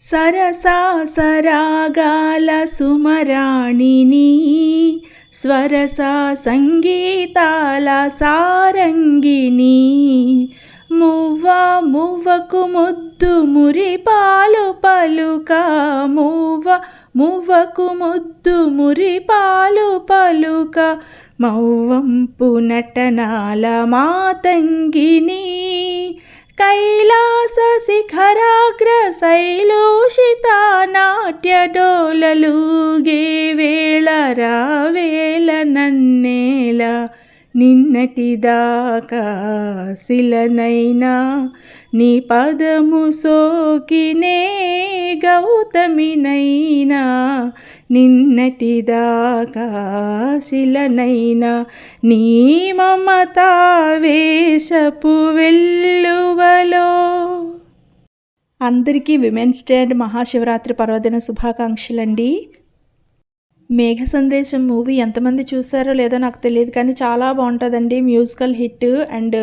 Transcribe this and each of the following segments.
సరసా సరాగాల సుమరాణిని స్వరసా సంగీతాల సారంగిని మువ్వ మువ్వకు ముద్దు మురిపాలు పలుక మువ్వ మువ్వకు ముద్దు మురిపాలు పలుక మౌవంపు నటనాల మాతంగిని కైలాస శిఖరాగ్ర శైలోషిత నాట్య డోలలుగే వేళ రావేల నన్నేల నిన్నటిదాకా శిలనైనా నీ పదము సోకినే గౌతమినైనా నిన్నటిదాకా శిలనైనా నీ మమతా వేషపు వెల్లువలో. అందరికీ విమెన్స్ డే అండ్ మహాశివరాత్రి పర్వదిన శుభాకాంక్షలండి. మేఘ సందేశం మూవీ ఎంతమంది చూసారో లేదో నాకు తెలియదు కానీ చాలా బాగుంటుందండి. Musical hit and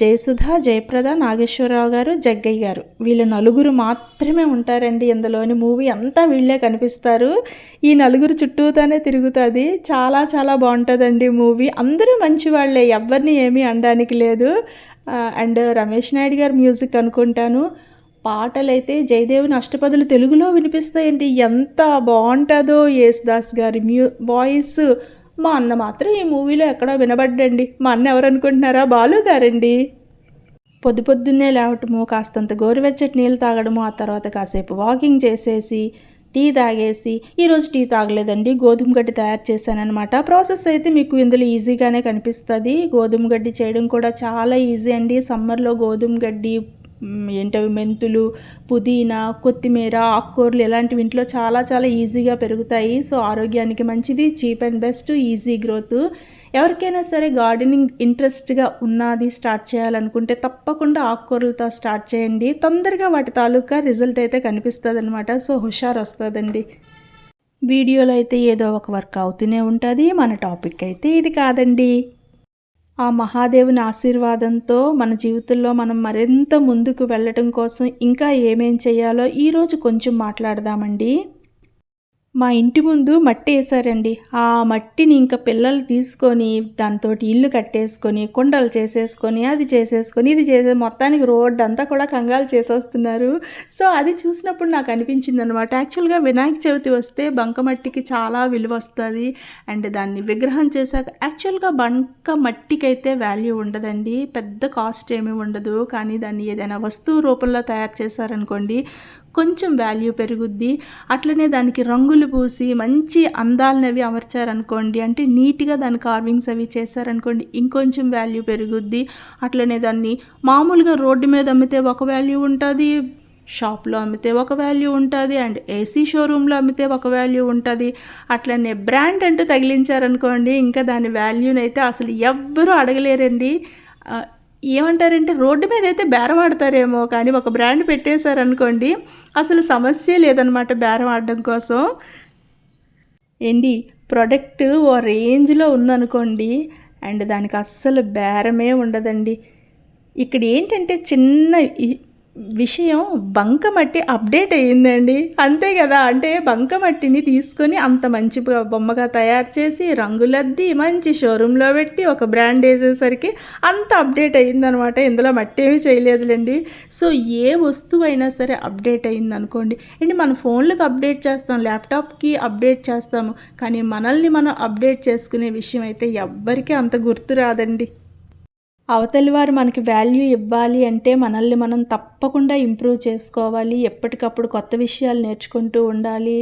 Jayasudha Jayaprada Nageswara Rao garu Jaggayya garu. వీళ్ళు నలుగురు మాత్రమే ఉంటారండి ఇందులోని మూవీ అంతా వీళ్ళే కనిపిస్తారు. ఈ నలుగురు చుట్టూతానే తిరుగుతుంది. చాలా చాలా బాగుంటుందండి మూవీ. అందరూ మంచి వాళ్ళే ఎవరిని ఏమీ అనడానికి లేదు. అండ్ రమేష్ నాయుడు గారు మ్యూజిక్ అనుకుంటాను. పాటలైతే జయదేవుని అష్టపదులు తెలుగులో వినిపిస్తాయండి. ఎంత బాగుంటుందో యేసుదాస్ గారి మ్యూ వాయిస్. మా అన్న మాత్రం ఈ మూవీలో ఎక్కడో వినబడ్డండి. మా అన్న ఎవరనుకుంటున్నారా బాలు గారండి. పొద్దు పొద్దున్నే లేవటము కాస్తంత గోరువెచ్చటి నీళ్ళు తాగడము ఆ తర్వాత కాసేపు వాకింగ్ చేసేసి టీ తాగేసి ఈరోజు టీ తాగలేదండి. గోధుమ గడ్డి తయారు చేశానమాట ప్రాసెస్ అయితే మీకు ఇందులో ఈజీగానే కనిపిస్తుంది. గోధుమ గడ్డి చేయడం కూడా చాలా ఈజీ అండి. సమ్మర్లో గోధుమ గడ్డి ఏంటవి మెంతులు పుదీనా కొత్తిమీర ఆకుకూరలు ఇలాంటివి ఇంట్లో చాలా చాలా ఈజీగా పెరుగుతాయి. సో ఆరోగ్యానికి మంచిది cheap and best easy growth. ఎవరికైనా సరే గార్డెనింగ్ ఇంట్రెస్ట్గా ఉన్నది స్టార్ట్ చేయాలనుకుంటే తప్పకుండా ఆకుకూరలతో స్టార్ట్ చేయండి. తొందరగా వాటి తాలూకా రిజల్ట్ అయితే కనిపిస్తుంది అనమాట సో హుషారు వస్తుందండి వీడియోలో అయితే ఏదో ఒక వర్క్ అవుతూనే ఉంటుంది. మన టాపిక్ అయితే ఇది కాదండి. ఆ మహాదేవుని ఆశీర్వాదంతో మన జీవితంలో మనం మరింత ముందుకు వెళ్ళటం కోసం ఇంకా ఏమేం చేయాలో ఈరోజు కొంచెం మాట్లాడదామండి. మా ఇంటి ముందు మట్టి వేసారండి ఆ మట్టిని ఇంకా పిల్లలు తీసుకొని దాంతో ఇల్లు కట్టేసుకొని కుండలు చేసేసుకొని అది చేసేసుకొని ఇది చేసే మొత్తానికి రోడ్డు అంతా కూడా కంగాలు చేసేస్తున్నారు. సో అది చూసినప్పుడు నాకు అనిపించింది అనమాట యాక్చువల్గా వినాయక చవితి వస్తే బంకమట్టికి చాలా విలువ వస్తుంది. అండ్ దాన్ని విగ్రహం చేశాక యాక్చువల్గా బంక మట్టికి అయితే వాల్యూ ఉండదండి. పెద్ద కాస్ట్ ఏమీ ఉండదు. కానీ దాన్ని ఏదైనా వస్తువు రూపంలో తయారు చేశారనుకోండి కొంచెం వాల్యూ పెరుగుద్ది. అట్లనే దానికి రంగులు పూసి మంచి అందాలనవి అవి అమర్చారనుకోండి అంటే నీట్గా దాని కార్వింగ్స్ అవి చేశారనుకోండి ఇంకొంచెం వాల్యూ పెరుగుద్ది. అట్లనే దాన్ని మామూలుగా రోడ్డు మీద అమ్మితే ఒక వాల్యూ ఉంటుంది షాప్లో అమ్మితే ఒక వాల్యూ ఉంటుంది అండ్ ఏసీ షోరూంలో అమ్మితే ఒక వాల్యూ ఉంటుంది. అట్లనే బ్రాండ్ అంటూ తగిలించారనుకోండి ఇంకా దాని వాల్యూనైతే అయితే అసలు ఎవ్వరూ అడగలేరండి. ఏమంటారంటే రోడ్డు మీద అయితే బేరం ఆడతారేమో కానీ ఒక బ్రాండ్ పెట్టేశారనుకోండి అసలు సమస్య లేదనమాట బేరం ఆడడం కోసం. ఏంటి ప్రొడక్ట్ ఓ రేంజ్లో ఉందనుకోండి అండ్ దానికి అస్సలు బేరమే ఉండదండి. ఇక్కడ ఏంటంటే చిన్న విషయం బంకమట్టి అప్డేట్ అయ్యిందండి. అంతే కదా అంటే బంకమట్టిని తీసుకొని అంత మంచి బొమ్మగా తయారు చేసి రంగులద్ది మంచి షోరూంలో పెట్టి ఒక బ్రాండ్ వేసేసరికి అంత అప్డేట్ అయ్యిందనమాట. ఇందులో మట్టి ఏమీ చేయలేదులేండి. సో ఏ వస్తువు అయినా సరే అప్డేట్ అయ్యింది అనుకోండి అండి మన ఫోన్లకు అప్డేట్ చేస్తాం ల్యాప్టాప్కి అప్డేట్ చేస్తాము. కానీ మనల్ని మనం అప్డేట్ చేసుకునే విషయం అయితే ఎవ్వరికీ అంత గుర్తు రాదండి. అవతలి వారు మనకి వాల్యూ ఇవ్వాలి అంటే మనల్ని మనం తప్పకుండా ఇంప్రూవ్ చేసుకోవాలి ఎప్పటికప్పుడు కొత్త విషయాలు నేర్చుకుంటూ ఉండాలి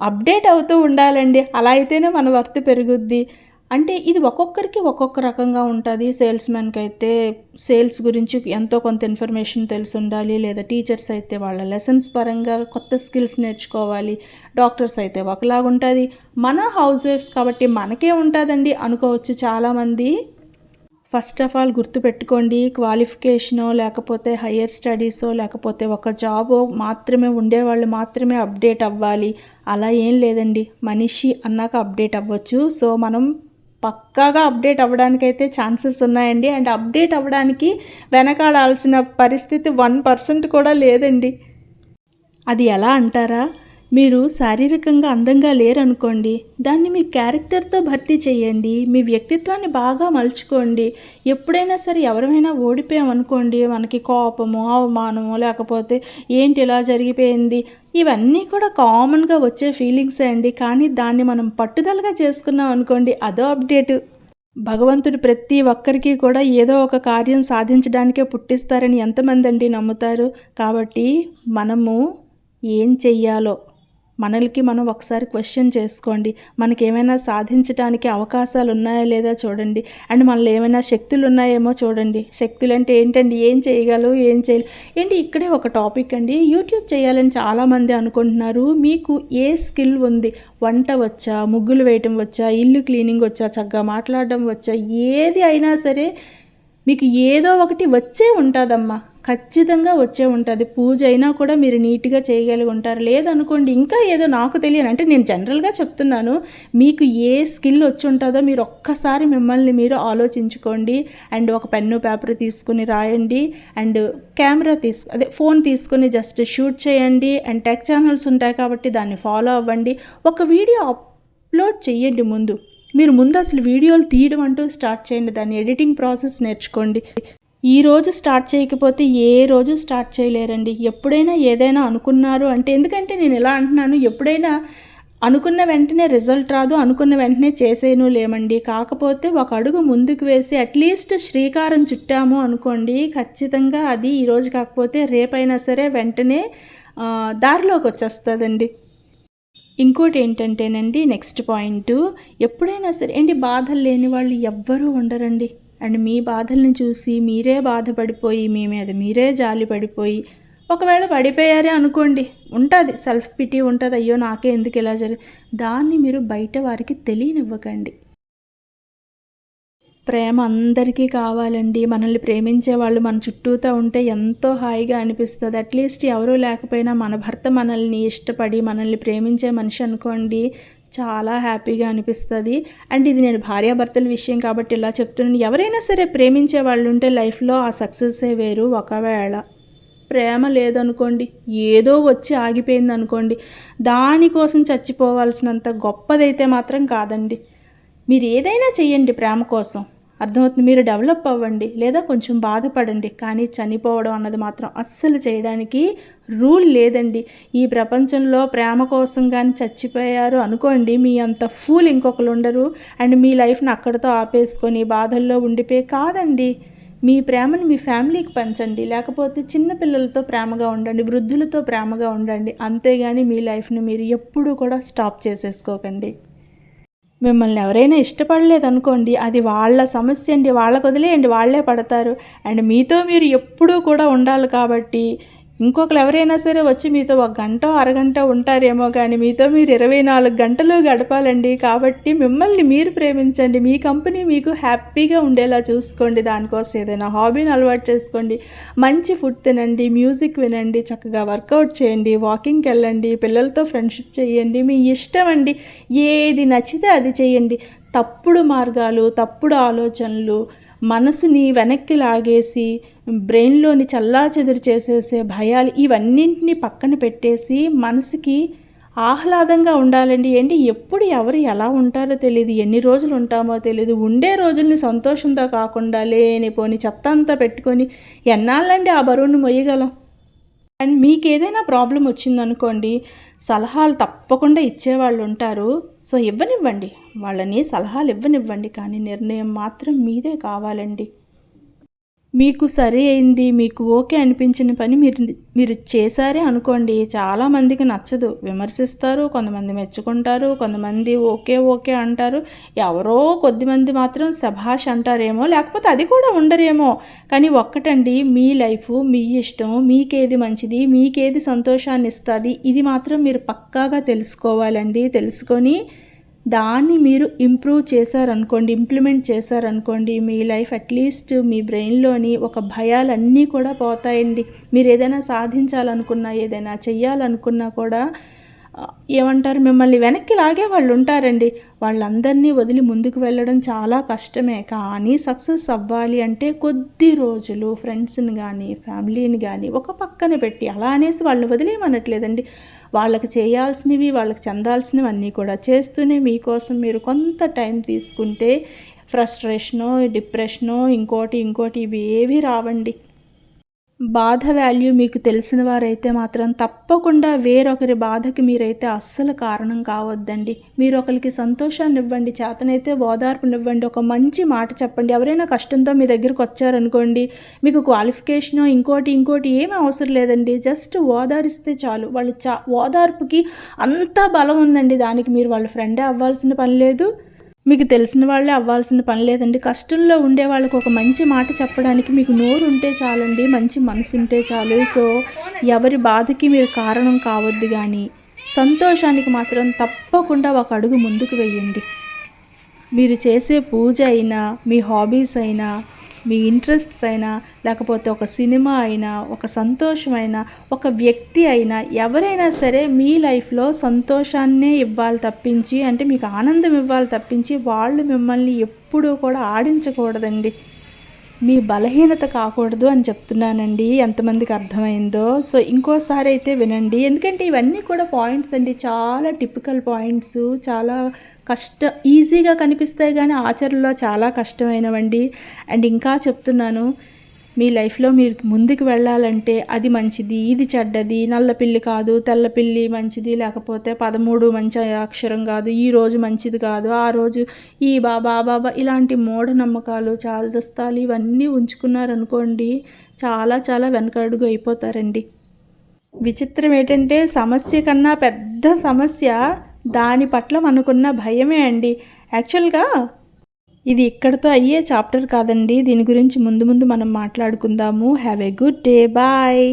అప్డేట్ అవుతూ ఉండాలండి. అలా అయితేనే మన వర్త్ పెరుగుద్ది. అంటే ఇది ఒక్కొక్కరికి ఒక్కొక్క రకంగా ఉంటుంది. సేల్స్ మ్యాన్కి అయితే సేల్స్ గురించి ఎంతో కొంత ఇన్ఫర్మేషన్ తెలిసి ఉండాలి. లేదా టీచర్స్ అయితే వాళ్ళ లెసన్స్ పరంగా కొత్త స్కిల్స్ నేర్చుకోవాలి. డాక్టర్స్ అయితే ఒకలాగా ఉంటుంది మన హౌస్ వైఫ్స్ కాబట్టి మనకే ఉంటుందండి అనుకోవచ్చు చాలామంది. ఫస్ట్ ఆఫ్ ఆల్ గుర్తుపెట్టుకోండి క్వాలిఫికేషనో లేకపోతే హయ్యర్ స్టడీసో లేకపోతే ఒక జాబో మాత్రమే ఉండేవాళ్ళు మాత్రమే అప్డేట్ అవ్వాలి. అలా ఏం లేదండి. మనిషి అన్నాక అప్డేట్ అవ్వచ్చు. సో మనం పక్కాగా అప్డేట్ అవ్వడానికైతే ఛాన్సెస్ ఉన్నాయండి. అండ్ అప్డేట్ అవ్వడానికి వెనకాడాల్సిన పరిస్థితి వన్ పర్సెంట్ కూడా లేదండి. అది ఎలా అంటారా? మీరు శారీరకంగా అందంగా లేరనుకోండి దాన్ని మీ క్యారెక్టర్తో భర్తీ చేయండి మీ వ్యక్తిత్వాన్ని బాగా మలుచుకోండి. ఎప్పుడైనా సరే ఎవరైనా ఓడిపోయామనుకోండి మనకి కోపము అవమానము లేకపోతే ఏంటి ఇలా జరిగిపోయింది ఇవన్నీ కూడా కామన్గా వచ్చే ఫీలింగ్సే అండి. కానీ దాన్ని మనం పట్టుదలగా చేసుకున్నాం అనుకోండి అదో అప్డేటు. భగవంతుడు ప్రతి ఒక్కరికి కూడా ఏదో ఒక కార్యం సాధించడానికే పుట్టిస్తారని ఎంతమంది అండి నమ్ముతారు? కాబట్టి మనము ఏం చెయ్యాలో మనల్కి మనం ఒకసారి క్వశ్చన్ చేసుకోండి. మనకి ఏమైనా సాధించడానికి అవకాశాలు ఉన్నాయా లేదా చూడండి. అండ్ మనలో ఏమైనా శక్తులు ఉన్నాయేమో చూడండి. శక్తులు అంటే ఏంటండి? ఏం చేయగలవు? ఏం చేయలేవు? ఏంటి? ఇక్కడే ఒక టాపిక్ అండి. యూట్యూబ్ చేయాలని చాలామంది అనుకుంటున్నారు. మీకు ఏ స్కిల్ ఉంది? వంట వచ్చా? ముగ్గులు వేయటం వచ్చా? ఇల్లు క్లీనింగ్ వచ్చా? చక్కగా మాట్లాడడం వచ్చా? ఏది అయినా సరే మీకు ఏదో ఒకటి వచ్చే ఉంటుందమ్మా. ఖచ్చితంగా వచ్చే ఉంటుంది. పూజ అయినా కూడా మీరు నీట్గా చేయగలిగి ఉంటారు. లేదనుకోండి ఇంకా ఏదో నాకు తెలియని అంటే నేను జనరల్గా చెప్తున్నాను మీకు ఏ స్కిల్ వచ్చి ఉంటుందో మీరు ఒక్కసారి మిమ్మల్ని మీరు ఆలోచించుకోండి. అండ్ ఒక పెన్ను పేపర్ తీసుకుని రాయండి. అండ్ కెమెరా తీసు అదే ఫోన్ తీసుకుని జస్ట్ షూట్ చేయండి. అండ్ టెక్ ఛానల్స్ ఉంటాయి కాబట్టి దాన్ని ఫాలో అవ్వండి. ఒక వీడియో అప్లోడ్ చేయండి ముందు. మీరు ముందు అసలు వీడియోలు తీయడం అంటూ స్టార్ట్ చేయండి. దాన్ని ఎడిటింగ్ ప్రాసెస్ నేర్చుకోండి. ఈ రోజు స్టార్ట్ చేయకపోతే ఏ రోజు స్టార్ట్ చేయలేరండి. ఎప్పుడైనా ఏదైనా అనుకున్నారు అంటే ఎందుకంటే నేను ఎలా అంటున్నాను ఎప్పుడైనా అనుకున్న వెంటనే రిజల్ట్ రాదు అనుకున్న వెంటనే చేసేను లేమండి. కాకపోతే ఒక అడుగు ముందుకు వేసి అట్లీస్ట్ శ్రీకారం చుట్టాము అనుకోండి ఖచ్చితంగా అది ఈరోజు కాకపోతే రేపైనా సరే వెంటనే దారిలోకి వచ్చేస్తుందండి. ఇంకోటి ఏంటంటేనండి నెక్స్ట్ పాయింట్ ఎప్పుడైనా సరే ఏంటి బాధలు లేని వాళ్ళు ఎవ్వరూ ఉండరండి. అండ్ మీ బాధల్ని చూసి మీరే బాధపడిపోయి మీ మీద మీరే జాలి పడిపోయి ఒకవేళ పడిపోయారే అనుకోండి ఉంటుంది సెల్ఫ్ పిటీ ఉంటుంది అయ్యో నాకే ఎందుకు ఇలా జరి దాన్ని మీరు బయట వారికి తెలియనివ్వకండి. ప్రేమ అందరికీ కావాలండి మనల్ని ప్రేమించే వాళ్ళు మన చుట్టూతో ఉంటే ఎంతో హాయిగా అనిపిస్తుంది. అట్లీస్ట్ ఎవరూ లేకపోయినా మన భర్త మనల్ని ఇష్టపడి మనల్ని ప్రేమించే మనిషి అనుకోండి చాలా హ్యాపీగా అనిపిస్తుంది. అండ్ ఇది నేను భార్యాభర్తల విషయం కాబట్టి ఇలా చెప్తున్నాను. ఎవరైనా సరే ప్రేమించే వాళ్ళు ఉంటే లైఫ్లో ఆ సక్సెస్సే వేరు. ఒకవేళ ప్రేమ లేదనుకోండి ఏదో వచ్చి ఆగిపోయింది అనుకోండి దానికోసం చచ్చిపోవాల్సినంత గొప్పదైతే మాత్రం కాదండి. మీరు ఏదైనా చెయ్యండి ప్రేమ కోసం. అర్థమవుతుంది. మీరు డెవలప్ అవ్వండి లేదా కొంచెం బాధపడండి. కానీ చనిపోవడం అన్నది మాత్రం అస్సలు చేయడానికి రూల్ లేదండి. ఈ ప్రపంచంలో ప్రేమ కోసం కానీ చచ్చిపోయారు అనుకోండి మీ అంత ఫూల్ ఇంకొకరు ఉండరు. అండ్ మీ లైఫ్ని అక్కడితో ఆపేసుకొని బాధల్లో ఉండిపోయి కాదండి. మీ ప్రేమను మీ ఫ్యామిలీకి పంచండి. లేకపోతే చిన్నపిల్లలతో ప్రేమగా ఉండండి వృద్ధులతో ప్రేమగా ఉండండి. అంతేగాని మీ లైఫ్ని మీరు ఎప్పుడూ కూడా స్టాప్ చేసేసుకోకండి. మిమ్మల్ని ఎవరైనా ఇష్టపడలేదు అనుకోండి అది వాళ్ళ సమస్య అండి వాళ్ళకు వదిలేయండి వాళ్ళే పడతారు. అండ్ మీతో మీరు ఎప్పుడూ కూడా ఉండాలి కాబట్టి ఇంకొకరు ఎవరైనా సరే వచ్చి మీతో ఒక గంట అరగంట ఉంటారేమో కానీ మీతో మీరు ఇరవై నాలుగు గంటలు గడపాలండి. కాబట్టి మిమ్మల్ని మీరు ప్రేమించండి. మీ కంపెనీ మీకు హ్యాపీగా ఉండేలా చూసుకోండి. దానికోసం ఏదైనా హాబీని అలవాటు చేసుకోండి. మంచి ఫుడ్ తినండి మ్యూజిక్ వినండి చక్కగా వర్కౌట్ చేయండి వాకింగ్కి వెళ్ళండి పిల్లలతో ఫ్రెండ్షిప్ చేయండి. మీ ఇష్టం అండి. ఏది నచ్చితే అది చేయండి. తప్పుడు మార్గాలు తప్పుడు ఆలోచనలు మనసుని వెనక్కి లాగేసి బ్రెయిన్లోని చల్లా చెదురు చేసేసే భయాలు ఇవన్నింటినీ పక్కన పెట్టేసి మనసుకి ఆహ్లాదంగా ఉండాలండి. ఏంటి? ఎప్పుడు ఎవరు ఎలా ఉంటారో తెలియదు ఎన్ని రోజులు ఉంటామో తెలియదు ఉండే రోజుల్ని సంతోషంతో కాకుండా లేనిపోని చెత్త అంతా పెట్టుకొని ఎన్నాళ్ళండి ఆ బరువును మొయ్యగలం? అండ్ మీకు ఏదైనా ప్రాబ్లం వచ్చిందనుకోండి సలహాలు తప్పకుండా ఇచ్చేవాళ్ళు ఉంటారు. సో ఇవ్వనివ్వండి. వాళ్ళని సలహాలు ఇవ్వనివ్వండి. కానీ నిర్ణయం మాత్రం మీదే కావాలండి. మీకు సరి అయింది మీకు ఓకే అనిపించిన పని మీరు మీరు చేశారే అనుకోండి. చాలామందికి నచ్చదు. విమర్శిస్తారు కొంతమంది మెచ్చుకుంటారు కొంతమంది ఓకే ఓకే అంటారు. ఎవరో కొద్దిమంది మాత్రం శభాష్ అంటారేమో లేకపోతే అది కూడా ఉండరేమో. కానీ ఒక్కటండి మీ లైఫ్ మీ ఇష్టం మీకేది మంచిది మీకేది సంతోషాన్ని ఇస్తుంది ఇది మాత్రం మీరు పక్కాగా తెలుసుకోవాలండి. తెలుసుకొని దాన్ని మీరు ఇంప్రూవ్ చేశారనుకోండి ఇంప్లిమెంట్ చేశారనుకోండి మీ లైఫ్ అట్లీస్ట్ మీ బ్రెయిన్లోని ఒక భయాలన్నీ కూడా పోతాయండి. మీరు ఏదైనా సాధించాలనుకున్నా ఏదైనా చెయ్యాలనుకున్నా కూడా ఏమంటారు మిమ్మల్ని వెనక్కి లాగే వాళ్ళు ఉంటారండి. వాళ్ళందరినీ వదిలి ముందుకు వెళ్ళడం చాలా కష్టమే. కానీ సక్సెస్ అవ్వాలి అంటే కొద్ది రోజులు ఫ్రెండ్స్ని కానీ ఫ్యామిలీని కానీ ఒక పక్కన పెట్టి అలా అనేసి వాళ్ళని వదిలేయమనట్లేదండి. వాళ్ళకి చేయాల్సినవి వాళ్ళకి చెందాల్సినవి అన్నీ కూడా చేస్తూనే మీకోసం మీరు కొంత టైం తీసుకుంటే ఫ్రస్ట్రేషనో డిప్రెషనో ఇంకోటి ఇంకోటి ఇవి ఏవి రావండి. బాధ వాల్యూ మీకు తెలిసిన వారైతే మాత్రం తప్పకుండా వేరొకరి బాధకి మీరైతే అస్సలు కారణం కావద్దండి. మీరు ఒకరికి సంతోషాన్ని ఇవ్వండి చేతనైతే ఓదార్పునివ్వండి ఒక మంచి మాట చెప్పండి. ఎవరైనా కష్టంతో మీ దగ్గరికి వచ్చారనుకోండి మీకు క్వాలిఫికేషన్ ఇంకోటి ఇంకోటి ఏమీ అవసరం లేదండి. జస్ట్ ఓదారిస్తే చాలు. వాళ్ళు చా ఓదార్పుకి అంత బలం ఉందండి. దానికి మీరు వాళ్ళ ఫ్రెండే అవ్వాల్సిన పని లేదు. మీకు తెలిసిన వాళ్ళే అవ్వాల్సిన పని లేదండి. కష్టంలో ఉండే వాళ్ళకు ఒక మంచి మాట చెప్పడానికి మీకు నోరు ఉంటే చాలండి మంచి మనసు ఉంటే చాలు. సో ఎవరి బాధకి మీరు కారణం కావద్దు కానీ సంతోషానికి మాత్రం తప్పకుండా ఒక అడుగు ముందుకు వెయ్యండి మీరు చేసే పూజ అయినా మీ హాబీస్ అయినా మీ ఇంట్రెస్ట్స్ అయినా లేకపోతే ఒక సినిమా అయినా ఒక సంతోషమైనా ఒక వ్యక్తి అయినా ఎవరైనా సరే మీ లైఫ్లో సంతోషాన్నే ఇవ్వాలి తప్పించి అంటే మీకు ఆనందం ఇవ్వాలి తప్పించి వాళ్ళు మిమ్మల్ని ఎప్పుడూ కూడా ఆడించకూడదండి. మీ బలహీనత కాకూడదు అని చెప్తున్నానండి. ఎంతమందికి అర్థమైందో. సో ఇంకోసారి అయితే వినండి. ఎందుకంటే ఇవన్నీ కూడా పాయింట్స్ అండి. చాలా టిపికల్ పాయింట్స్. చాలా కష్ట ఈజీగా కనిపిస్తాయి కానీ ఆచరణలో చాలా కష్టమైనవండి. అండ్ ఇంకా చెప్తున్నాను. మీ లైఫ్లో మీరు ముందుకు వెళ్ళాలంటే అది మంచిది ఇది చెడ్డది నల్ల పిల్లి కాదు తెల్ల పిల్లి మంచిది లేకపోతే పదమూడు మంచి అక్షరం కాదు ఈ రోజు మంచిది కాదు ఆ రోజు ఈ బాబా బాబా ఇలాంటి మూఢనమ్మకాలు చాదస్తాలు ఇవన్నీ ఉంచుకున్నారనుకోండి చాలా చాలా వెనకడుగు అయిపోతారండి. విచిత్రం ఏంటంటే సమస్య కన్నా పెద్ద సమస్య దాని పట్ల మనకున్న భయమే అండి. యాక్చువల్గా ఇది ఇక్కడతో అయ్యే చాప్టర్ కాదండి. దీని గురించి ముందు ముందు మనం మాట్లాడుకుందాము. Have a good day bye